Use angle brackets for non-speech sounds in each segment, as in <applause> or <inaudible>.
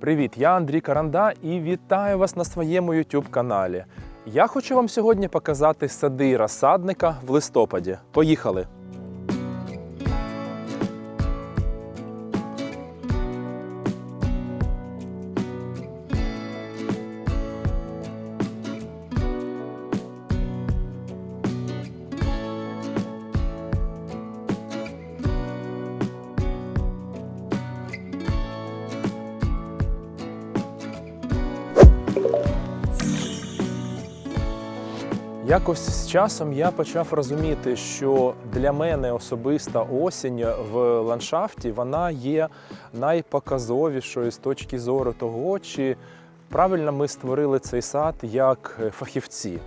Привіт, я Андрій Каранда і вітаю вас на своєму YouTube каналі. Я хочу вам сьогодні показати сади розсадника в листопаді. Поїхали! Якось з часом я почав розуміти, що для мене особиста осінь в ландшафті вона є найпоказовішою з точки зору того, чи правильно ми створили цей сад як фахівці.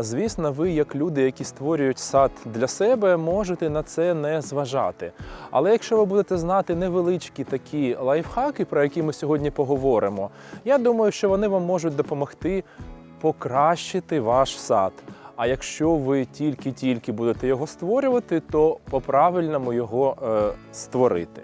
Звісно, ви, як люди, які створюють сад для себе, можете на це не зважати. Але якщо ви будете знати невеличкі такі лайфхаки, про які ми сьогодні поговоримо, я думаю, що вони вам можуть допомогти покращити ваш сад. А якщо ви тільки-тільки будете його створювати, то по-правильному його е, створити.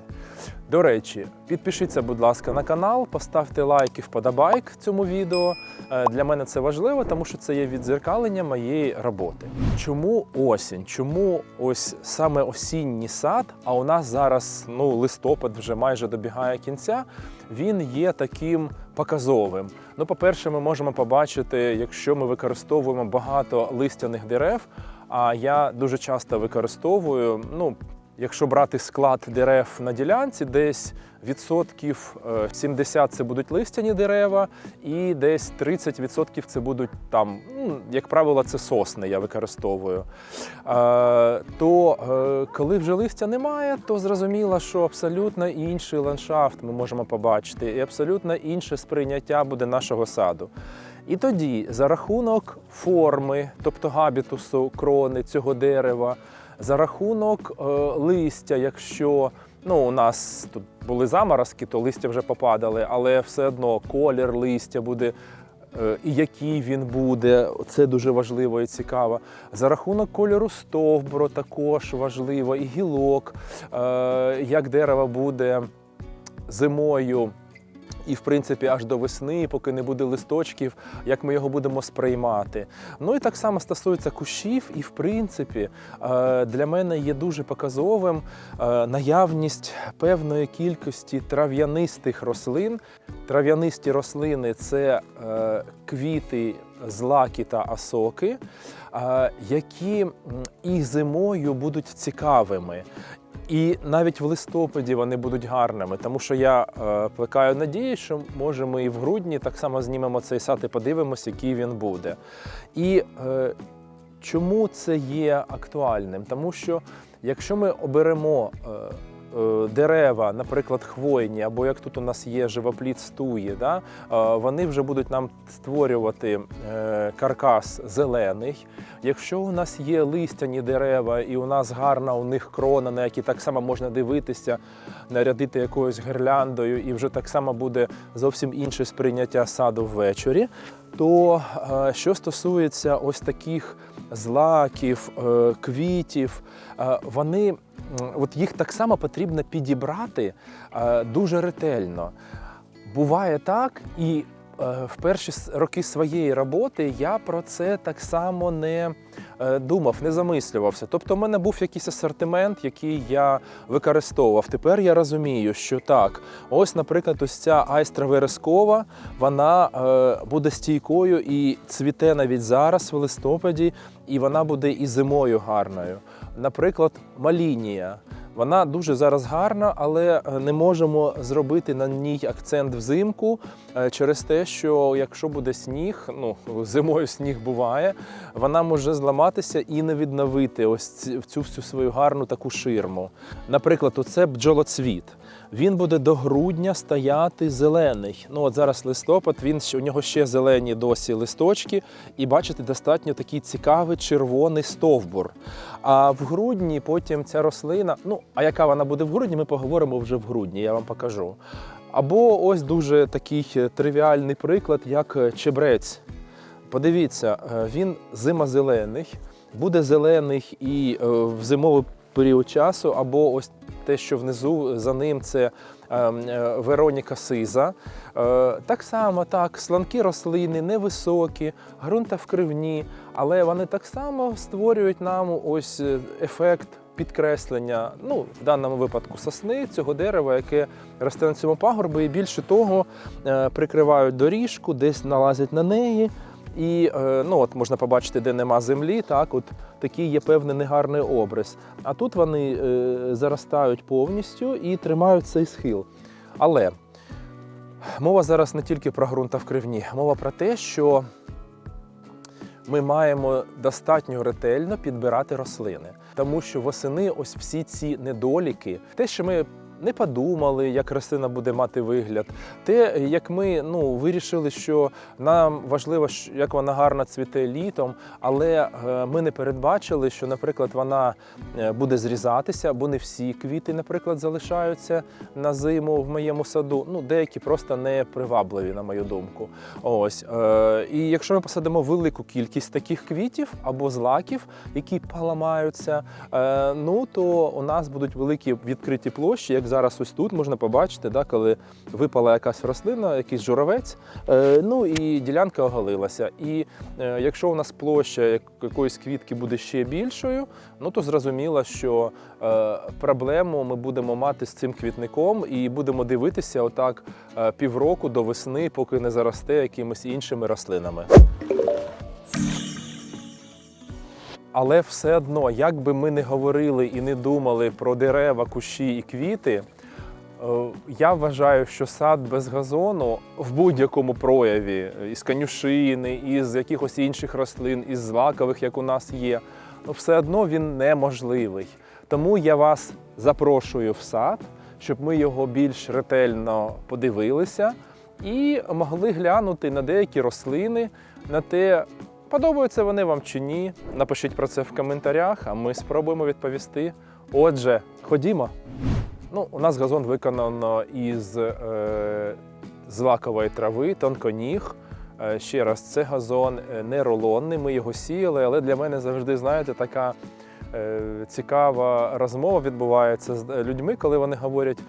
До речі, підпишіться, будь ласка, на канал, поставте лайк і вподобайк цьому відео. Е, Для мене це важливо, тому що це є відзеркалення моєї роботи. Чому осінь? Чому ось саме осінній сад? А у нас зараз ну, листопад вже майже добігає кінця. Він є таким показовим. Ну, по-перше, ми можемо побачити, якщо ми використовуємо багато листяних дерев. А я дуже часто використовую, ну, якщо брати склад дерев на ділянці, десь відсотків е, 70 це будуть листяні дерева, і десь 30% це будуть там, ну, як правило, це сосни я використовую. Е, То е, коли вже листя немає, то зрозуміло, що абсолютно інший ландшафт ми можемо побачити, і абсолютно інше сприйняття буде нашого саду. І тоді, за рахунок форми, тобто габітусу крони цього дерева, за рахунок е, листя, якщо ну, у нас тут були заморозки, то листя вже попадали, але все одно колір листя буде. е, І який він буде, це дуже важливо і цікаво. За рахунок кольору стовбру також важливо, і гілок, е, як дерево буде зимою і, в принципі, аж до весни, поки не буде листочків, як ми його будемо сприймати. Ну і так само стосується кущів, і в принципі е, для мене є дуже показовим е, наявність певної кількості трав'янистих рослин. Трав'янисті рослини це е, квіти, злаки та осоки, е, які і зимою будуть цікавими. І навіть в листопаді вони будуть гарними, тому що я е, плекаю надію, що може ми і в грудні так само знімемо цей сад і подивимося, який він буде. І е, чому це є актуальним? Тому що якщо ми оберемо е, дерева, наприклад, хвойні, або як тут у нас є живопліт стуї, да, е, вони вже будуть нам створювати е, каркас зелений. Якщо у нас є листяні дерева, і у нас гарна у них крона, на які так само можна дивитися, нарядити якоюсь гірляндою, і вже так само буде зовсім інше сприйняття саду ввечері. То е, що стосується ось таких злаків, е, квітів, е, вони от їх так само потрібно підібрати е, дуже ретельно. Буває так, і е, в перші роки своєї роботи я про це так само не е, думав, не замислювався. Тобто, в мене був якийсь асортимент, який я використовував. Тепер я розумію, що так, ось, наприклад, ось ця айстра верескова, вона буде стійкою і цвіте навіть зараз, в листопаді, і вона буде і зимою гарною. Наприклад, малінія. Вона дуже зараз гарна, але е, не можемо зробити на ній акцент взимку е, через те, що якщо буде сніг, ну зимою сніг буває, вона може зламатися і не відновити ось цю всю свою гарну таку ширму. Наприклад, оце бджолоцвіт. Він буде до грудня стояти зелений. Ну от зараз листопад, він у нього ще зелені досі листочки, і бачите, достатньо такий цікавий червоний стовбур. А в грудні потім ця рослина, ну а яка вона буде в грудні, ми поговоримо вже в грудні, я вам покажу. Або ось дуже такий е, тривіальний приклад, як е, чебрець. Подивіться, е, він зимозелений, буде зелений і в зимовий період часу, або ось те, що внизу за ним це ем, е, Вероніка Сиза. Е, Так само так, сланкі рослини, невисокі, ґрунтовкривні, але вони так само створюють нам ось е, ефект підкреслення, ну, в даному випадку сосни, цього дерева, яке росте на цьому пагорбі, і більше того, прикривають доріжку, десь налазять на неї. І е, ну, от можна побачити, де нема землі, так, от такий є певний негарний образ. А тут вони е, заростають повністю і тримають цей схил. Але мова зараз не тільки про ґрунтовкривні, мова про те, що ми маємо достатньо ретельно підбирати рослини, тому що восени ось всі ці недоліки, те, що ми не подумали, як рослина буде мати вигляд, те, як ми ну, вирішили, що нам важливо, як вона гарно цвіте літом, але е, ми не передбачили, що, наприклад, вона е, буде зрізатися, бо не всі квіти, наприклад, залишаються на зиму в моєму саду. Ну, деякі просто не привабливі, на мою думку. Ось. Е, і якщо ми посадимо велику кількість таких квітів або злаків, які поламаються, ну то у нас будуть великі відкриті площі, як зараз ось тут можна побачити, да, коли випала якась рослина, якийсь журавець, е, ну і ділянка оголилася. І е, якщо у нас площа якоїсь квітки буде ще більшою, ну то зрозуміло, що е, проблему ми будемо мати з цим квітником і будемо дивитися отак півроку до весни, поки не заросте якимись іншими рослинами. Але все одно, як би ми не говорили і не думали про дерева, кущі і квіти, е, я вважаю, що сад без газону в будь-якому прояві, із конюшини, із якихось інших рослин, із злакових, як у нас є, все одно він неможливий. Тому я вас запрошую в сад, щоб ми його більш ретельно подивилися і могли глянути на деякі рослини, на те, Подобаються вони вам чи ні? Напишіть про це в коментарях, а ми спробуємо відповісти. Отже, ходімо. Ну, у нас газон виконано із е, злакової трави, тонконіг. Е, ще раз, це газон е, не рулонний, ми його сіяли, але для мене завжди, знаєте, така е, цікава розмова відбувається з е, людьми, коли вони говорять, «Е,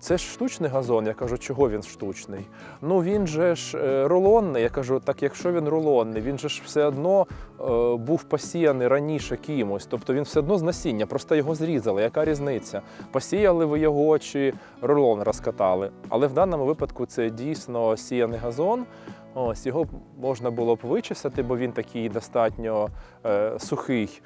це ж штучний газон. Я кажу, чого він штучний? Ну він же ж е, рулонний. Я кажу, так якщо він рулонний, він же ж все одно е, був посіяний раніше кимось, тобто він все одно з насіння, просто його зрізали. Яка різниця? Посіяли ви його чи рулон розкатали? Але в даному випадку це дійсно сіяний газон. Ось його можна було б вичесати, бо він такий достатньо е, сухий.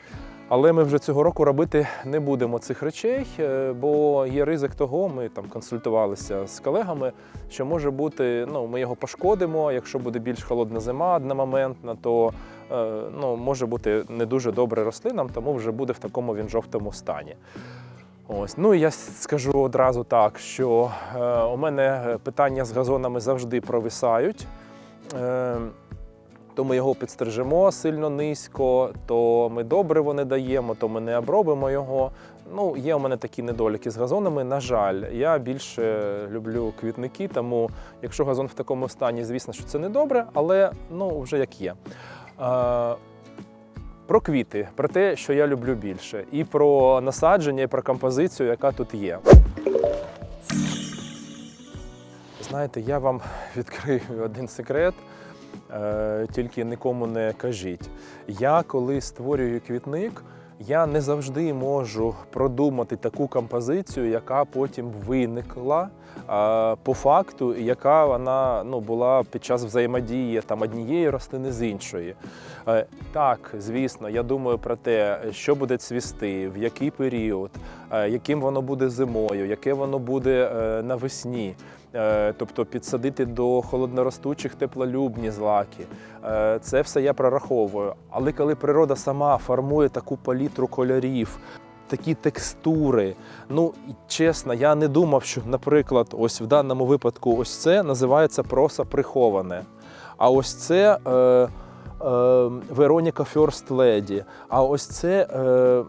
Але ми вже цього року робити не будемо цих речей, е, бо є ризик того, ми там консультувалися з колегами, що може бути, ну ми його пошкодимо. Якщо буде більш холодна зима одномоментна, то е, ну, може бути не дуже добре рослинам, тому вже буде в такому він жовтому стані. Ось, ну і я скажу одразу так, що е, у мене питання з газонами завжди провисають. То ми його підстрижемо сильно низько, то ми добриво не даємо, то ми не обробимо його. Ну, є у мене такі недоліки з газонами. На жаль, я більше люблю квітники, тому якщо газон в такому стані, звісно, що це не добре, але ну вже як є. Про квіти, про те, що я люблю більше, і про насадження, і про композицію, яка тут є. Знаєте, я вам <laughs> відкрию один секрет, тільки нікому не кажіть. Я коли створюю квітник, я не завжди можу продумати таку композицію, яка потім виникла е, по факту, яка вона ну, була під час взаємодії там, однієї рослини з іншої. Е, Так, звісно, я думаю про те, що буде цвісти, в який період, е, яким воно буде зимою, яке воно буде е, навесні. Е, Тобто підсадити до холодноростучих теплолюбні злаки. Е, Це все я прораховую. Але коли природа сама формує таку палітру кольорів, такі текстури. Ну чесно, я не думав, що, наприклад, ось в даному випадку, ось це називається проса приховане. А ось це. Е, е, Вероніка First Lady. А ось це е, м,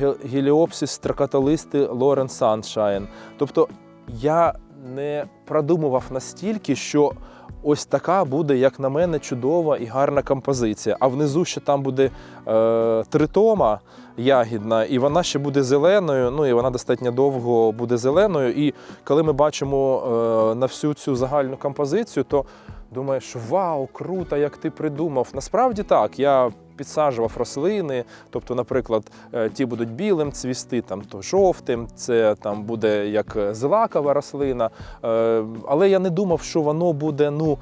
Ге- стракатолисти Лорен Sunshine. Тобто я не продумував настільки, що ось така буде, як на мене, чудова і гарна композиція. А внизу ще там буде е, тритома ягідна, і вона ще буде зеленою. Ну і вона достатньо довго буде зеленою. І коли ми бачимо е, на всю цю загальну композицію, то думаєш, вау, круто, як ти придумав. Насправді так, я підсаджував рослини, тобто, наприклад, е, ті будуть білим цвісти, там то жовтим, це там буде як злакова рослина. Е, Але я не думав, що воно буде ну.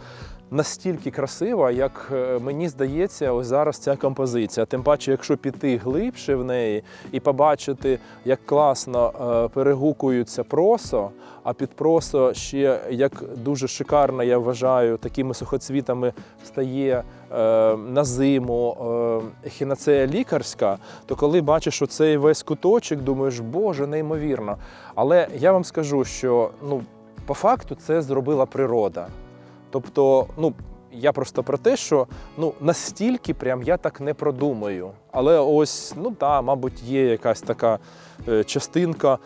Настільки красива, як е, мені здається, ось зараз ця композиція. Тим паче, якщо піти глибше в неї і побачити, як класно е, перегукуються просо, а під просо ще як дуже шикарно, я вважаю, такими сухоцвітами стає е, на зиму ехінацея лікарська, то коли бачиш оцей весь куточок, думаєш, боже, неймовірно. Але я вам скажу, що ну, по факту це зробила природа. Тобто, ну. Я просто про те, що ну настільки прям я так не продумаю. Але ось, ну так, мабуть, є якась така е, частинка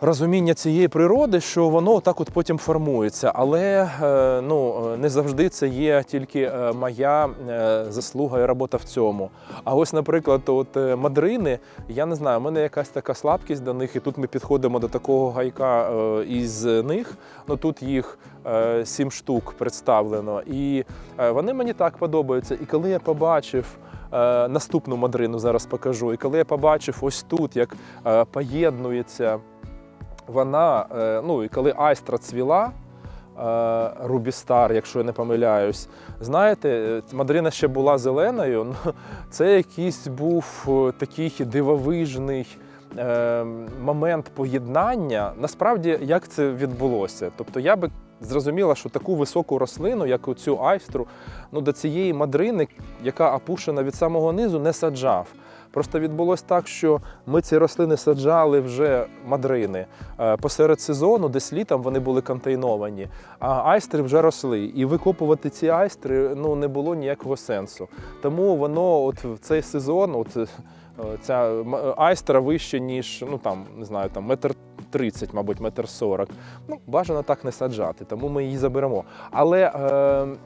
розуміння цієї природи, що воно так от потім формується. Але е, ну, не завжди це є тільки е, моя е, заслуга і робота в цьому. А ось, наприклад, от е, мадрини, я не знаю, у мене якась така слабкість до них, і тут ми підходимо до такого гайка е, із них. Ну тут їх е, сім штук представлено. І е, вони мені так подобаються. І коли я побачив. е, Наступну мадрину зараз покажу. І коли я побачив ось тут, як е, поєднується вона, е, ну і коли айстра цвіла, е, Рубістар, якщо я не помиляюсь, знаєте, е, мадрина ще була зеленою, ну, <laughs> це якийсь був такий дивовижний. Момент поєднання, насправді, як це відбулося? Тобто я би зрозуміла, що таку високу рослину, як цю айстру, ну до цієї мадрини, яка опушена від самого низу, не саджав. Просто відбулось так, що ми ці рослини саджали вже мадрини е, посеред сезону, десь літом вони були контейновані, а айстри вже росли. І викопувати ці айстри ну, не було ніякого сенсу. Тому воно от в цей сезон, от е, ця м- айстра вище, ніж ну там не знаю, там метр 30, мабуть, метр 40. Ну, бажано так не саджати, тому ми її заберемо. Але е,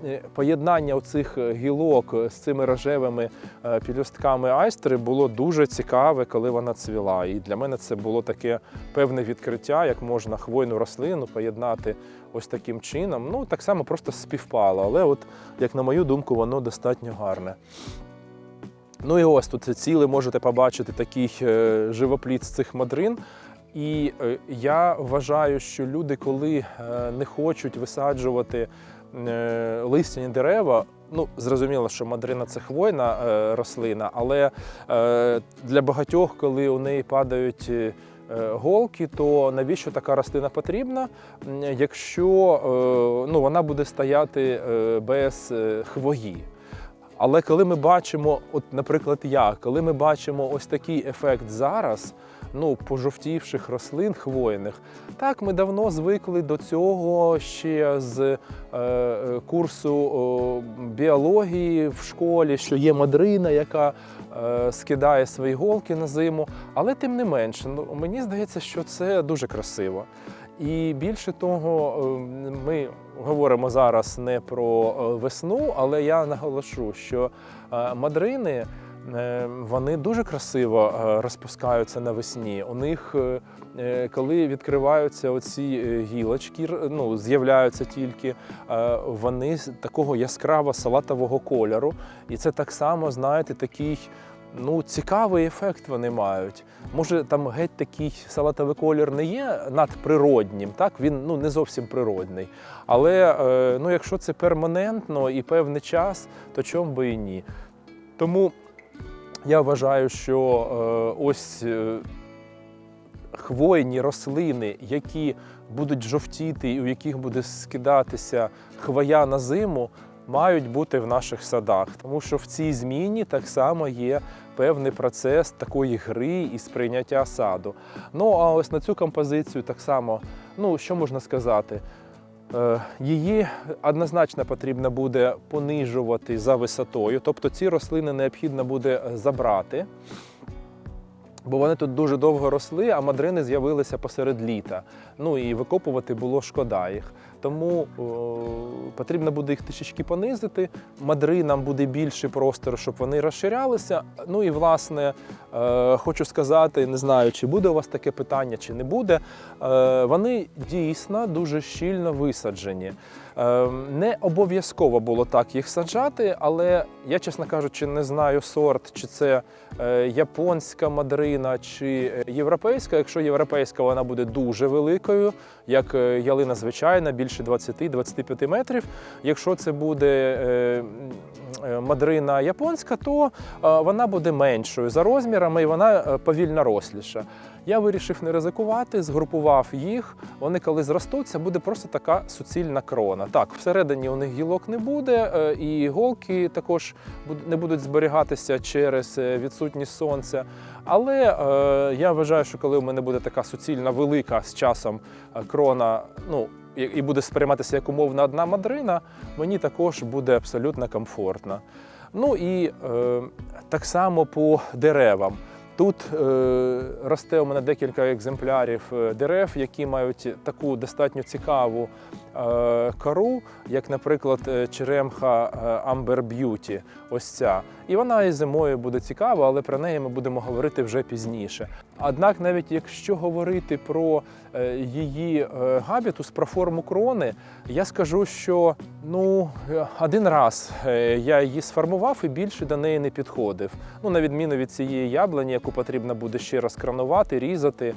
е, поєднання оцих гілок з цими рожевими е, пілюстками айстри було дуже цікаве, коли вона цвіла. І для мене це було таке певне відкриття, як можна хвойну рослину поєднати ось таким чином. Ну, так само просто співпало. Але, от, як на мою думку, воно достатньо гарне. Ну і ось тут цілий можете побачити такий е, живопліт з цих мадрин. І е, я вважаю, що люди, коли е, не хочуть висаджувати е, листяні дерева, ну зрозуміло, що мадрина це хвойна рослина, але для багатьох, коли у неї падають. Голки, то навіщо така рослина потрібна, якщо ну, вона буде стояти без хвої? Але коли ми бачимо, от, наприклад, я, коли ми бачимо ось такий ефект зараз, ну, пожовтівших рослин хвойних, так, ми давно звикли до цього ще з е, е, курсу о, біології в школі, що є мадрина, яка е, скидає свої голки на зиму. Але тим не менше, ну, мені здається, що це дуже красиво. І більше того, е, ми говоримо зараз не про е, весну, але я наголошу, що е, мадрини е, вони дуже красиво е, розпускаються навесні. У них, е, е, коли відкриваються оці е, гілочки, ну, з'являються тільки, е, вони такого яскраво салатового кольору. І це так само, знаєте, такий. Ну, цікавий ефект вони мають. Може, там геть такий салатовий колір не є надприроднім, так він ну не зовсім природний. Але е, ну, якщо це перманентно і певний час, то чому би і ні. Тому я вважаю, що е, ось е, хвойні рослини, які будуть жовтіти і у яких буде скидатися хвоя на зиму, мають бути в наших садах. Тому що в цій зміні так само є певний процес такої гри і сприйняття саду. Ну а ось на цю композицію так само, ну що можна сказати? Е, Її однозначно потрібно буде понижувати за висотою, тобто ці рослини необхідно буде забрати. Бо вони тут дуже довго росли, а мадрини з'явилися посеред літа. Ну і викопувати було шкода їх. Тому о, потрібно буде їх трішечки понизити. Мадринам буде більше простору, щоб вони розширялися. Ну і власне е, хочу сказати, не знаю, чи буде у вас таке питання, чи не буде. Е, вони дійсно дуже щільно висаджені. Е, Не обов'язково було так їх саджати, але я, чесно кажучи, не знаю сорт, чи це е, японська мадрина чи е, європейська. Якщо європейська, вона буде дуже великою, як е, ялина звичайна, більше 20-25 метрів. Якщо це буде мадрина японська, то вона буде меншою за розмірами і вона повільно росліша. Я вирішив не ризикувати, згрупував їх. Вони коли зростуть, це буде просто така суцільна крона. Так, всередині у них гілок не буде, е, і голки також не будуть зберігатися через е, відсутність сонця. Але е, я вважаю, що коли у мене буде така суцільна велика з часом е, крона, ну і буде сприйматися як умовна одна мадрина, мені також буде абсолютно комфортно. Ну і е, так само по деревам. Тут е, росте у мене декілька екземплярів е, дерев, які мають таку достатньо цікаву е, кору, як, наприклад, е, черемха е, Amber Beauty. Ось ця. І вона і зимою буде цікава, але про неї ми будемо говорити вже пізніше. Однак, навіть якщо говорити про е, її е, габітус, про форму крони, я скажу, що ну один раз е, я її сформував і більше до неї не підходив. Ну, на відміну від цієї яблуні, яку потрібно буде ще раз кранувати, різати.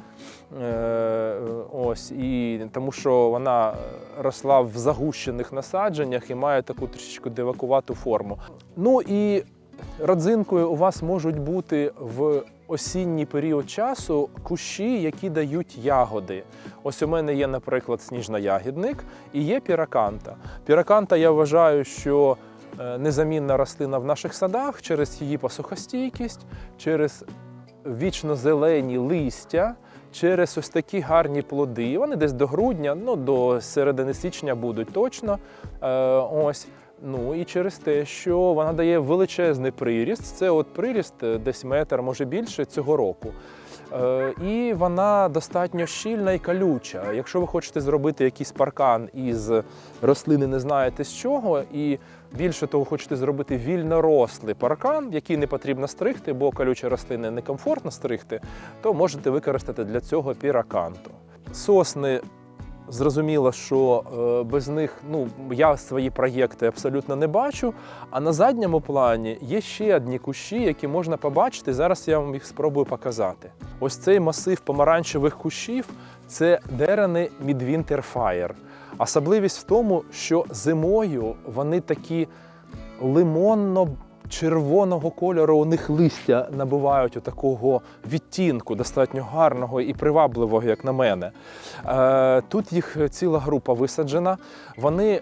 Ось, і тому що вона росла в загущених насадженнях і має таку трішечки дивакувату форму. Ну і родзинкою у вас можуть бути в осінній період часу кущі, які дають ягоди. Ось у мене є, наприклад, сніжноягідник і є піраканта. Піраканта я вважаю, що е, незамінна рослина в наших садах через її посухостійкість, через вічно зелені листя. Через ось такі гарні плоди. Вони десь до грудня, ну до середини січня будуть точно. Е, ось. Ну і через те, що вона дає величезний приріст. Це от приріст е, десь метр, може більше цього року. Е, і вона достатньо щільна і колюча. Якщо ви хочете зробити якийсь паркан із рослини, не знаєте з чого, і більше того, хочете зробити вільнорослий паркан, який не потрібно стригти, бо колючі рослини некомфортно стригти, то можете використати для цього піраканту. Сосни Зрозуміло, що е, без них ну я свої проєкти абсолютно не бачу. А на задньому плані є ще одні кущі, які можна побачити. Зараз я вам їх спробую показати. Ось цей масив помаранчевих кущів це дерени Fire. Особливість в тому, що зимою вони такі лимонно червоного кольору у них листя набувають такого відтінку, достатньо гарного і привабливого, як на мене. Е, Тут їх ціла група висаджена. Вони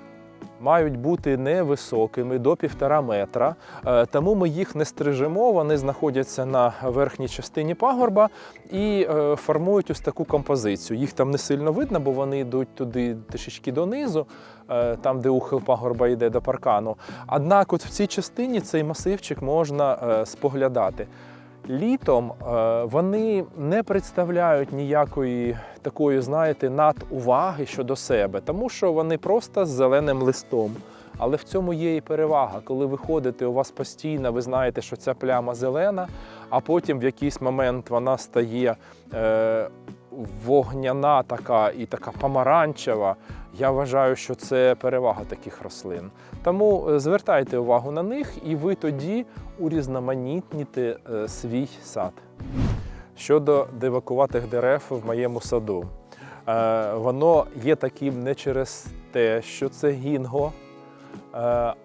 мають бути невисокими до півтора метра, Е, тому ми їх не стрижемо. Вони знаходяться на верхній частині пагорба і е, формують ось таку композицію. Їх там не сильно видно, бо вони йдуть туди трішечки донизу, там, де ухил пагорба йде до паркану. Однак, от в цій частині цей масивчик можна е, споглядати. Літом е, вони не представляють ніякої такої, знаєте, надуваги щодо себе, тому що вони просто з зеленим листом. Але в цьому є і перевага. Коли ви ходите, у вас постійно, ви знаєте, що ця пляма зелена, а потім в якийсь момент вона стає е, вогняна така і така помаранчева. Я вважаю, що це перевага таких рослин. Тому е, звертайте увагу на них, і ви тоді урізноманітніте е, свій сад. Щодо дивакуватих дерев в моєму саду, Е, воно є таким не через те, що це гінго,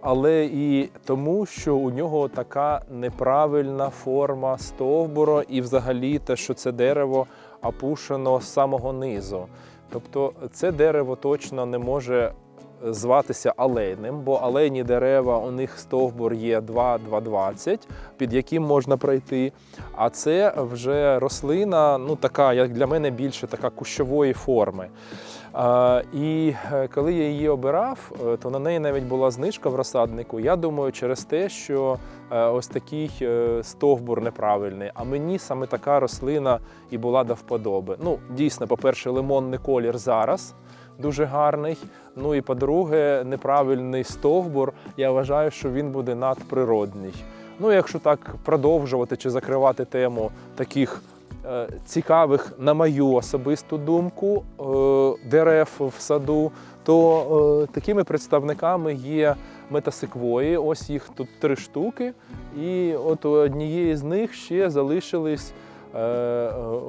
але і тому, що у нього така неправильна форма стовбура, і взагалі те, що це дерево опушено з самого низу. Тобто це дерево точно не може зватися алейним, бо алейні дерева у них стовбур є 2-2,20, під яким можна пройти. А це вже рослина, ну така, як для мене, більше така кущової форми. І е, коли я її обирав, е, то на неї навіть була знижка в розсаднику. Я думаю, через те, що е, ось такий стовбур неправильний. А мені саме така рослина і була до вподоби. Ну, дійсно, по-перше, лимонний колір зараз дуже гарний. Ну і по-друге, неправильний стовбур. Я вважаю, що він буде надприродний. Ну, якщо так продовжувати чи закривати тему таких е, цікавих, на мою особисту думку, е, дерев в саду, то е, такими представниками є метасиквої. Ось їх тут три штуки. І от у однієї з них ще залишились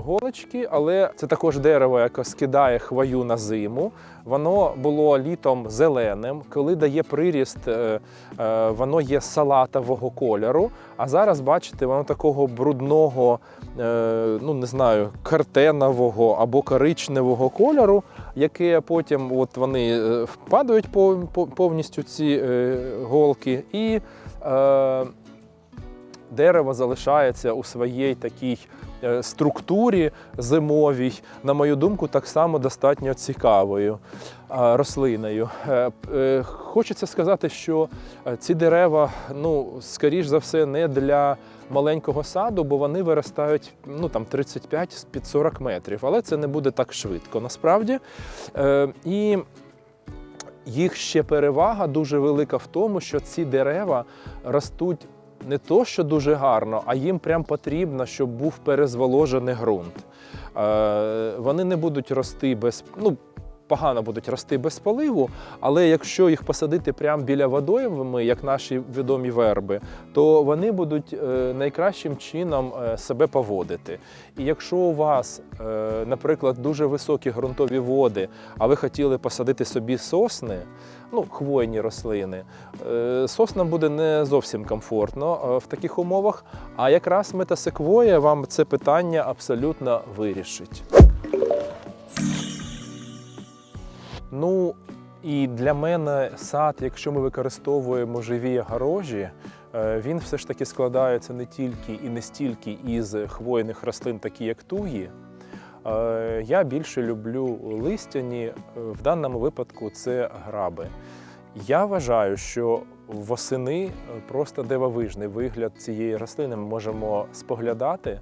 голочки, але це також дерево, яке скидає хвою на зиму. Воно було літом зеленим. Коли дає приріст, е, е, воно є салатового кольору. А зараз, бачите, воно такого брудного, е, ну не знаю, картенового або коричневого кольору, яке потім от вони е, впадають пов- пов- повністю ці е, голки. І е, дерево залишається у своїй такій е, структурі зимовій, на мою думку, так само достатньо цікавою е, рослиною. Е, е, Хочеться сказати, що е, ці дерева, ну, скоріш за все, не для маленького саду, бо вони виростають ну, там, 35 під 40 метрів, але це не буде так швидко насправді. Е, І їх ще перевага дуже велика в тому, що ці дерева ростуть не то, що дуже гарно, а їм прям потрібно, щоб був перезволожений ґрунт. Е, Вони не будуть рости без. Ну, Погано будуть рости без поливу, але якщо їх посадити прямо біля водойми, як наші відомі верби, то вони будуть е, найкращим чином е, себе поводити. І якщо у вас, наприклад, дуже високі ґрунтові води, а ви хотіли посадити собі сосни, ну, хвойні рослини, е, соснам буде не зовсім комфортно е, в таких умовах, а якраз метасеквоя вам це питання абсолютно вирішить. Ну і для мене сад, якщо ми використовуємо живі огорожі, е, він все ж таки складається не тільки і не стільки із хвойних рослин, такі як туї. Е, Я більше люблю листяні, е, в даному випадку це граби. Я вважаю, що восени е, просто дивовижний вигляд цієї рослини ми можемо споглядати.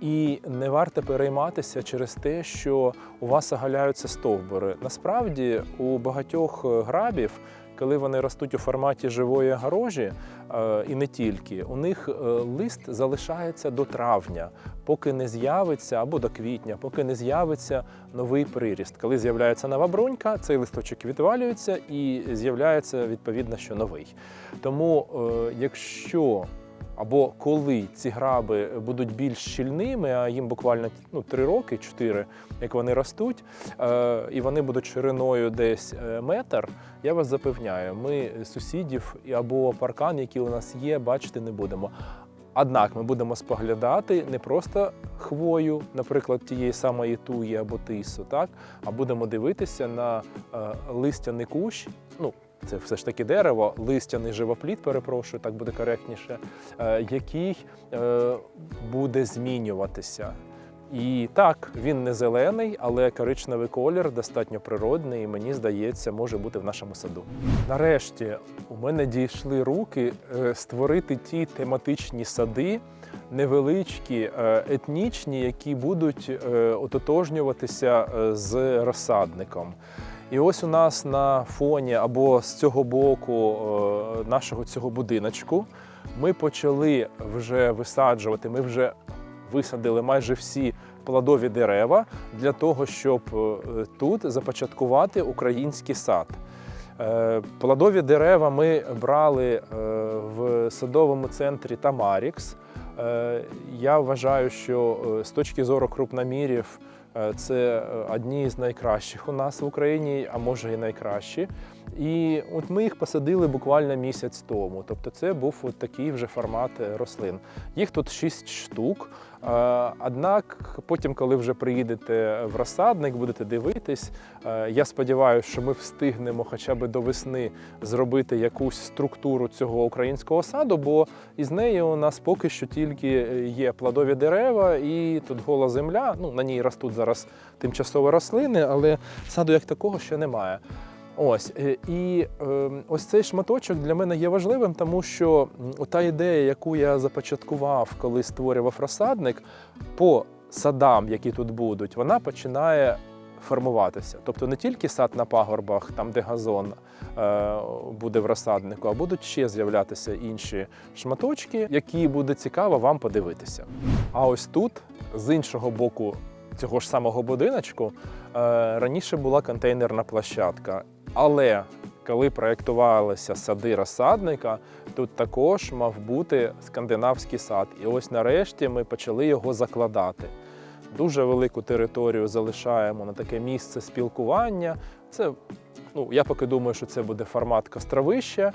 І не варто перейматися через те, що у вас оголяються стовбури. Насправді, у багатьох грабів, коли вони ростуть у форматі живої огорожі, е, і не тільки, у них е, лист залишається до травня, поки не з'явиться, або до квітня, поки не з'явиться новий приріст. Коли з'являється нова брунька, цей листочок відвалюється і з'являється відповідно, що новий. Тому, е, якщо або коли ці граби будуть більш щільними, а їм буквально ну, 3 роки, 4, як вони ростуть, е, і вони будуть шириною десь е, метр, я вас запевняю, ми сусідів або паркан, який у нас є, бачити не будемо. Однак ми будемо споглядати не просто хвою, наприклад, тієї самої туї або тису, так, а будемо дивитися на е, листяний кущ. Ну, це все ж таки дерево, листяний живоплід, перепрошую, так буде коректніше, е, який е, буде змінюватися. І так, він не зелений, але коричневий колір достатньо природний, і мені здається, може бути в нашому саду. Нарешті у мене дійшли руки е, створити ті тематичні сади, невеличкі, етнічні, які будуть ототожнюватися з розсадником. І ось у нас на фоні або з цього боку е, нашого цього будиночку ми почали вже висаджувати. Ми вже висадили майже всі плодові дерева для того, щоб е, тут започаткувати український сад. Е, Плодові дерева ми брали в садовому центрі Тамарікс. Я вважаю, що з точки зору крупномірів це е, одні з найкращих у нас в Україні, а може і найкращі. І от ми їх посадили буквально місяць тому. Тобто це був от такий вже формат е, рослин. Їх тут 6 штук. Е, Однак, потім, коли вже приїдете в розсадник, будете дивитись, е, я сподіваюся, що ми встигнемо хоча б до весни зробити якусь структуру цього українського саду, бо із неї у нас поки що тільки є плодові дерева і тут гола земля. Ну, на ній ростуть зараз тимчасові рослини, але саду як такого ще немає. Ось е, і е, ось цей шматочок для мене є важливим, тому що та ідея, яку я започаткував, коли створював розсадник, по садам, які тут будуть, вона починає формуватися. Тобто не тільки сад на пагорбах, там де газон е, буде в розсаднику, а будуть ще з'являтися інші шматочки, які буде цікаво вам подивитися. А ось тут, з іншого боку цього ж самого будиночку, е, раніше була контейнерна площадка. Але коли проєктувалися сади розсадника, тут також мав бути скандинавський сад. І ось нарешті ми почали його закладати. Дуже велику територію залишаємо на таке місце спілкування. Це, ну, я поки думаю, що це буде формат костровища.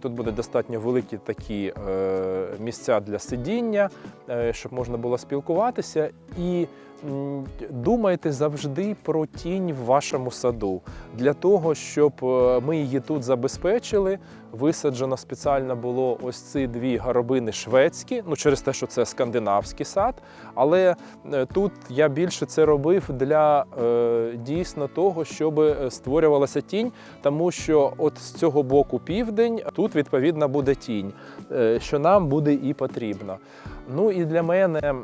Тут буде достатньо великі такі е, місця для сидіння, е, щоб можна було спілкуватися. І думайте завжди про тінь в вашому саду для того, щоб е, ми її тут забезпечили. Висаджено спеціально було ось ці дві горобини шведські, ну через те, що це скандинавський сад. Але е, тут я більше це робив для е, дійсно того, щоб створювалася тінь, тому що от з цього боку південь тут відповідно буде тінь, що нам буде і потрібно. Ну і для мене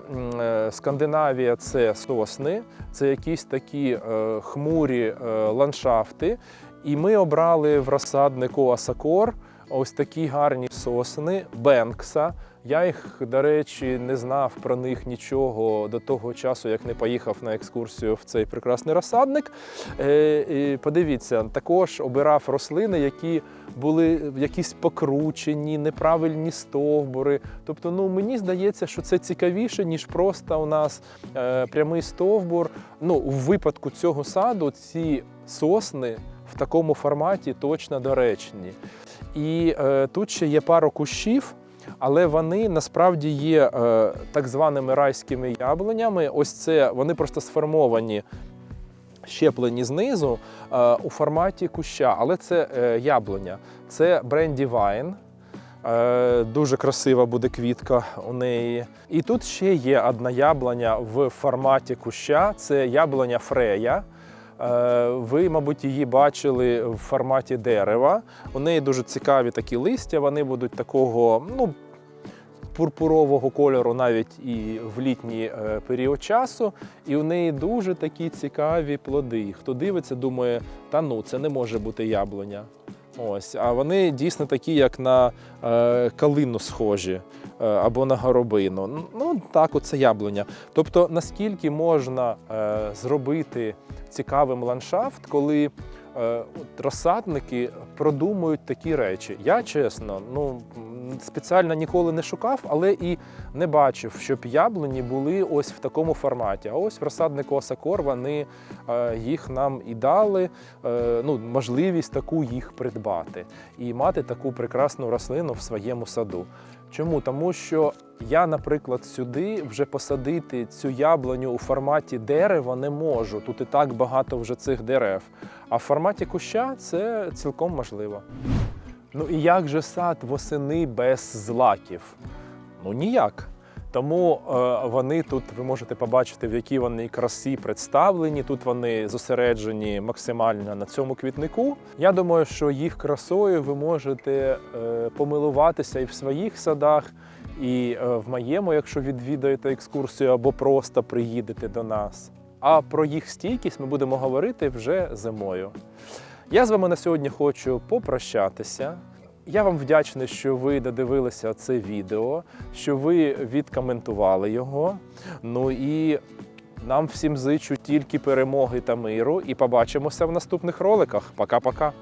е, Скандинавія це сосни, це якісь такі е, хмурі е, ландшафти. І ми обрали в розсаднику Асакор ось такі гарні сосни Бенкса. Я їх, до речі, не знав про них нічого до того часу, як не поїхав на екскурсію в цей прекрасний розсадник. Е, і Подивіться, також обирав рослини, які були якісь покручені, неправильні стовбури. Тобто, ну мені здається, що це цікавіше, ніж просто у нас е, прямий стовбур. Ну, в випадку цього саду ці сосни в такому форматі точно доречні. І е, тут ще є пару кущів. Але вони насправді є е, так званими райськими яблунями. Ось це вони просто сформовані, щеплені знизу е, у форматі куща, але це е, яблуня. Це бренді Вайн. Е, Дуже красива буде квітка у неї. І тут ще є одна яблуня в форматі куща. Це яблуня Фрея. Е, Ви, мабуть, її бачили в форматі дерева. У неї дуже цікаві такі листя. Вони будуть такого, ну. Пурпурового кольору навіть і в літній е, період часу, і у неї дуже такі цікаві плоди. Хто дивиться, думає, та ну це не може бути яблуня. Ось, а вони дійсно такі, як на е, калину схожі е, або на горобину. Ну так, оце яблуня. Тобто, наскільки можна е, зробити цікавим ландшафт, коли е, розсадники продумують такі речі. Я чесно, ну спеціально ніколи не шукав, але і не бачив, щоб яблуні були ось в такому форматі. А ось в розсаднику Осакор вони е, їх нам і дали, е, ну, можливість таку їх придбати і мати таку прекрасну рослину в своєму саду. Чому? Тому що я, наприклад, сюди вже посадити цю яблуню у форматі дерева не можу. Тут і так багато вже цих дерев. А в форматі куща це цілком можливо. Ну і як же сад восени без злаків? Ну ніяк. Тому е, вони тут ви можете побачити, в якій вони красі представлені. Тут вони зосереджені максимально на цьому квітнику. Я думаю, що їх красою ви можете е, помилуватися і в своїх садах, і е, в моєму, якщо відвідаєте екскурсію або просто приїдете до нас. А про їх стійкість ми будемо говорити вже зимою. Я з вами на сьогодні хочу попрощатися. Я вам вдячний, що ви додивилися це відео, що ви відкоментували його. Ну і нам всім зичу тільки перемоги та миру. І побачимося в наступних роликах. Пока-пока.